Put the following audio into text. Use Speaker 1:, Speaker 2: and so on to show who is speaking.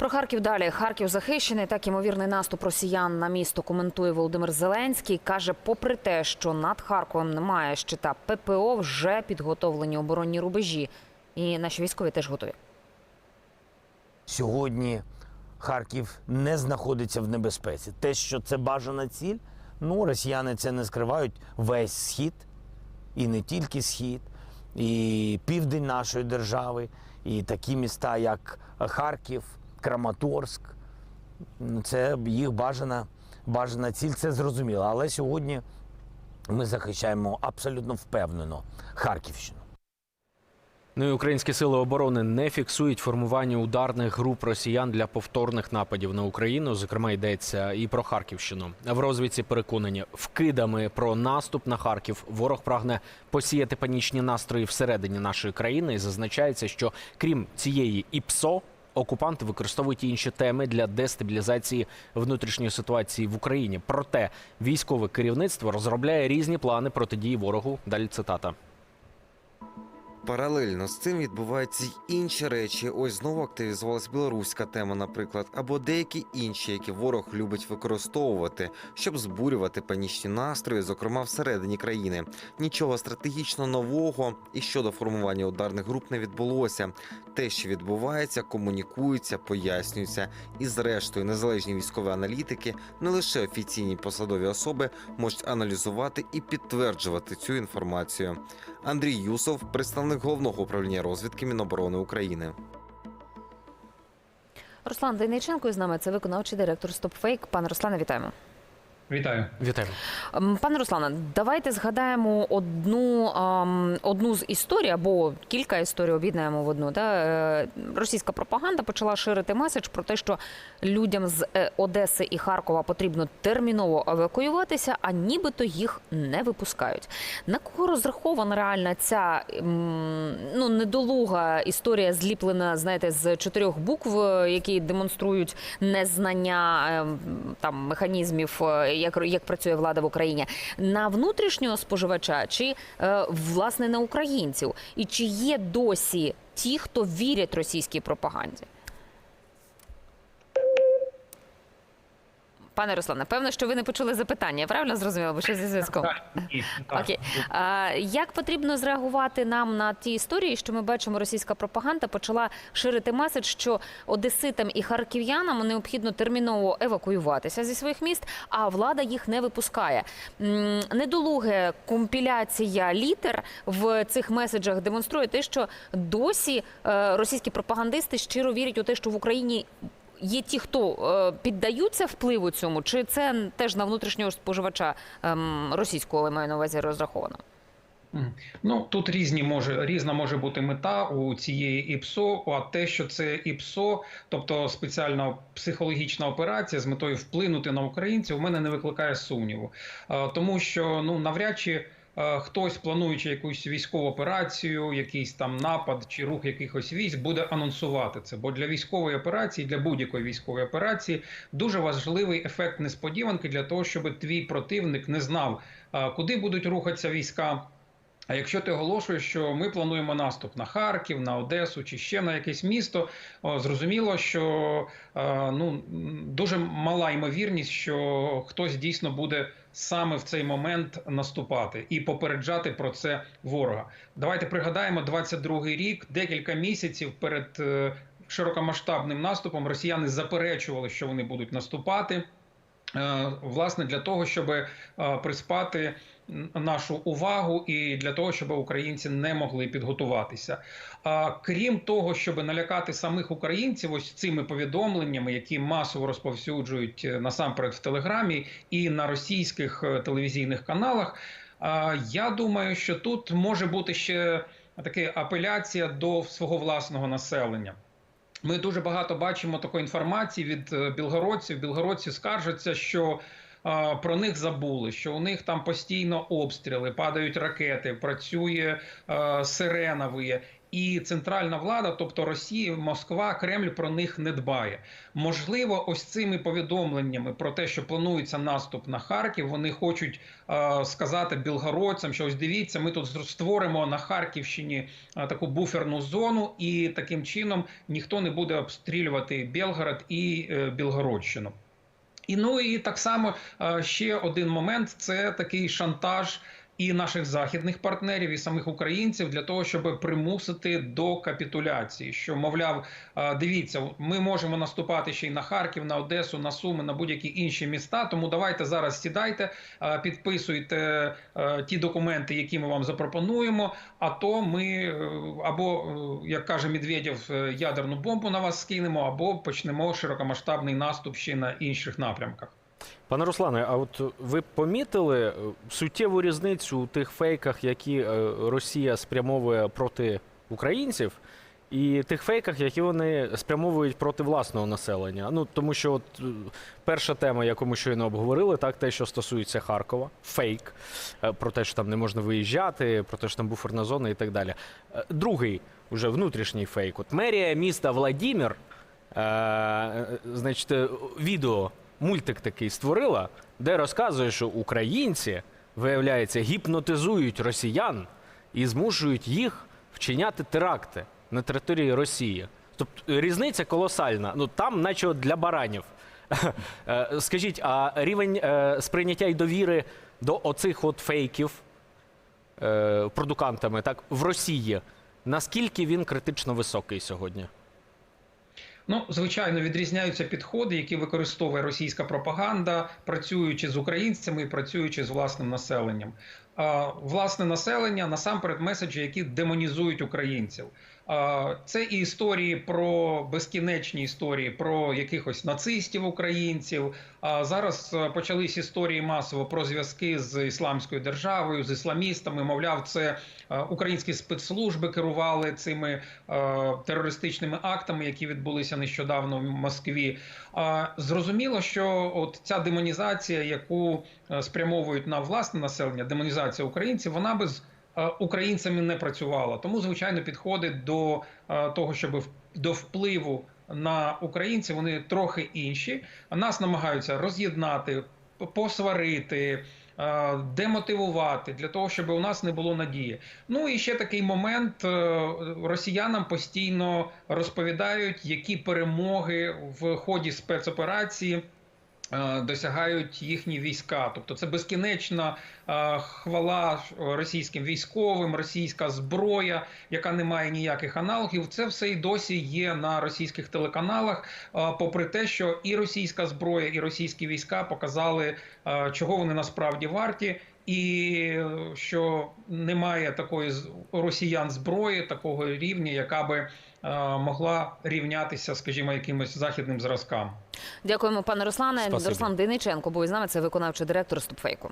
Speaker 1: Про Харків далі. Харків захищений. Так ймовірний наступ росіян на місто коментує Володимир Зеленський. Каже, попри те, що над Харковом немає щита ППО, вже підготовлені оборонні рубежі. І наші військові теж готові.
Speaker 2: Сьогодні Харків не знаходиться в небезпеці. Те, що це бажана ціль, ну росіяни це не скривають весь схід, і не тільки схід, і південь нашої держави, і такі міста, як Харків, Краматорськ. Це їх бажана, бажана ціль, це зрозуміло. Але сьогодні ми захищаємо абсолютно впевнено Харківщину.
Speaker 3: Ну і українські сили оборони не фіксують формування ударних груп росіян для повторних нападів на Україну. Зокрема, йдеться і про Харківщину. В розвідці переконані вкидами про наступ на Харків. Ворог прагне посіяти панічні настрої всередині нашої країни. І зазначається, що крім цієї ІПСО. Окупанти використовують інші теми для дестабілізації внутрішньої ситуації в Україні. Проте військове керівництво розробляє різні плани протидії ворогу. Далі цитата.
Speaker 4: Паралельно з цим відбуваються й інші речі. Ось знову активізувалась білоруська тема, наприклад, або деякі інші, які ворог любить використовувати, щоб збурювати панічні настрої, зокрема всередині країни. Нічого стратегічно нового і щодо формування ударних груп не відбулося. Те, що відбувається, комунікується, пояснюється. І, зрештою, незалежні військові аналітики, не лише офіційні посадові особи, можуть аналізувати і підтверджувати цю інформацію. Андрій Юсов, представник головного управління розвідки Міноборони України.
Speaker 1: Руслан Дейниченко із нами це виконавчий директор StopFake. Пане Руслане, вітаємо.
Speaker 5: Вітаю.
Speaker 3: Вітаємо.
Speaker 1: Ем, Пане Руслане, давайте згадаємо одну, ем, одну з історій, або кілька історій об'єднаємо в одну. Да? Е, Російська пропаганда почала ширити меседж про те, що людям з е, Одеси і Харкова потрібно терміново евакуюватися, а нібито їх не випускають. На кого розрахована реальна ця ну, недолуга історія, зліплена, знаєте, з чотирьох букв, е, які демонструють незнання ем, там механізмів, як, як працює влада в Україні, на внутрішнього споживача чи е, власне на українців? І чи є досі ті, хто вірять російській пропаганді? Пане Руслане, певно, що ви не почули запитання. Я правильно зрозуміла, бо що зі зв'язком? Окей. А, як потрібно зреагувати нам на ті історії, що ми бачимо, російська пропаганда почала ширити меседж, що одеситам і харків'янам необхідно терміново евакуюватися зі своїх міст, а влада їх не випускає. Недолуге компіляція літер в цих меседжах демонструє те, що досі е, російські пропагандисти щиро вірять у те, що в Україні. Є ті, хто е, піддаються впливу цьому, чи це теж на внутрішнього споживача ем, російського, але маю на увазі розраховано?
Speaker 5: Ну тут різні може різна може бути мета у цієї ІПСО. А те, що це ІПСО, тобто спеціальна психологічна операція з метою вплинути на українців, у мене не викликає сумніву, Е, тому що ну навряд чи. Е, Хтось, плануючи якусь військову операцію, якийсь там напад чи рух якихось військ, буде анонсувати це. Бо для військової операції, для будь-якої військової операції, дуже важливий ефект несподіванки для того, щоб твій противник не знав, е, куди будуть рухатися війська. А якщо ти оголошуєш, що ми плануємо наступ на Харків, на Одесу чи ще на якесь місто, зрозуміло, що е, ну дуже мала ймовірність, що хтось дійсно буде саме в цей момент наступати і попереджати про це ворога. Давайте пригадаємо 22-й рік, декілька місяців перед е, широкомасштабним наступом росіяни заперечували, що вони будуть наступати. Е, Власне, для того, щоб е, приспати нашу увагу і для того, щоб українці не могли підготуватися. А крім того, щоб налякати самих українців, ось цими повідомленнями, які масово розповсюджують е, насамперед в телеграмі і на російських телевізійних каналах. Я думаю, що тут може бути ще така апеляція до свого власного населення. Ми дуже багато бачимо такої інформації від е, білгородців. Білгородці скаржаться, що про них забули, що у них там постійно обстріли, падають ракети, працює е, сирена виє. І центральна влада, тобто Росія, Москва, Кремль про них не дбає. Можливо, ось цими повідомленнями про те, що планується наступ на Харків, вони хочуть е, сказати білгородцям, що ось дивіться, ми тут створимо на Харківщині е, таку буферну зону, і таким чином ніхто не буде обстрілювати Білгород і е, Білгородщину. І ну і так само е, ще один момент це такий шантаж і наших західних партнерів, і самих українців для того, щоб примусити до капітуляції. Що мовляв, е, дивіться, ми можемо наступати ще й на Харків, на Одесу, на Суми, на будь-які інші міста. Тому давайте зараз сідайте, е, підписуйте е, ті документи, які ми вам запропонуємо. А то ми або, як каже Медведєв, ядерну бомбу на вас скинемо, або почнемо широкомасштабний наступ ще на інших напрямках.
Speaker 3: Пане Руслане, а от ви помітили е, суттєву різницю у тих фейках, які е, Росія спрямовує проти українців, і тих фейках, які вони спрямовують проти власного населення? Ну тому що от е, перша тема, яку ми щойно обговорили, так те, що стосується Харкова, фейк про те, що там не можна виїжджати, про те, що там буферна зона і так далі. Другий, уже внутрішній фейк. От мерія міста Владімір, значить, відео мультик такий створила, де розказує, що українці, виявляється, гіпнотизують росіян і змушують їх вчиняти теракти на території Росії. Тобто різниця колосальна. Ну там, наче для баранів. Е, Скажіть, а рівень е, сприйняття і довіри до оцих от фейків е, продукантами так в Росії, наскільки він критично високий сьогодні?
Speaker 5: Ну, звичайно, відрізняються підходи, які використовує російська пропаганда, працюючи з українцями і працюючи з власним населенням. Власне населення насамперед меседжі, які демонізують українців. Це і історії про безкінечні історії про якихось нацистів українців. А зараз е, почались історії масово про зв'язки з ісламською державою, з ісламістами. Мовляв, це е, українські спецслужби керували цими е, терористичними актами, які відбулися нещодавно в Москві. Зрозуміло, що от ця демонізація, яку спрямовують на власне населення, демонізація українців, вона без е, українцями не працювала. Тому, звичайно, підходить до е, того, щоб до впливу на українців вони трохи інші. Нас намагаються роз'єднати, посварити. е, Демотивувати для того, щоб у нас не було надії. Ну і ще такий момент: е, росіянам постійно розповідають, які перемоги в ході спецоперації е, досягають їхні війська. Тобто це безкінечна е, хвала російським військовим, російська зброя, яка не має ніяких аналогів. Це все і досі є на російських телеканалах, е, попри те, що і російська зброя, і російські війська показали, е, чого вони насправді варті. І що немає такої з- росіян зброї такого рівня, яка би е, могла рівнятися, скажімо, якимось західним зразкам.
Speaker 1: Дякуємо, пане Руслане.
Speaker 3: Спасибо.
Speaker 1: Руслан Дениченко був із нами. Це виконавчий директор Стопфейку.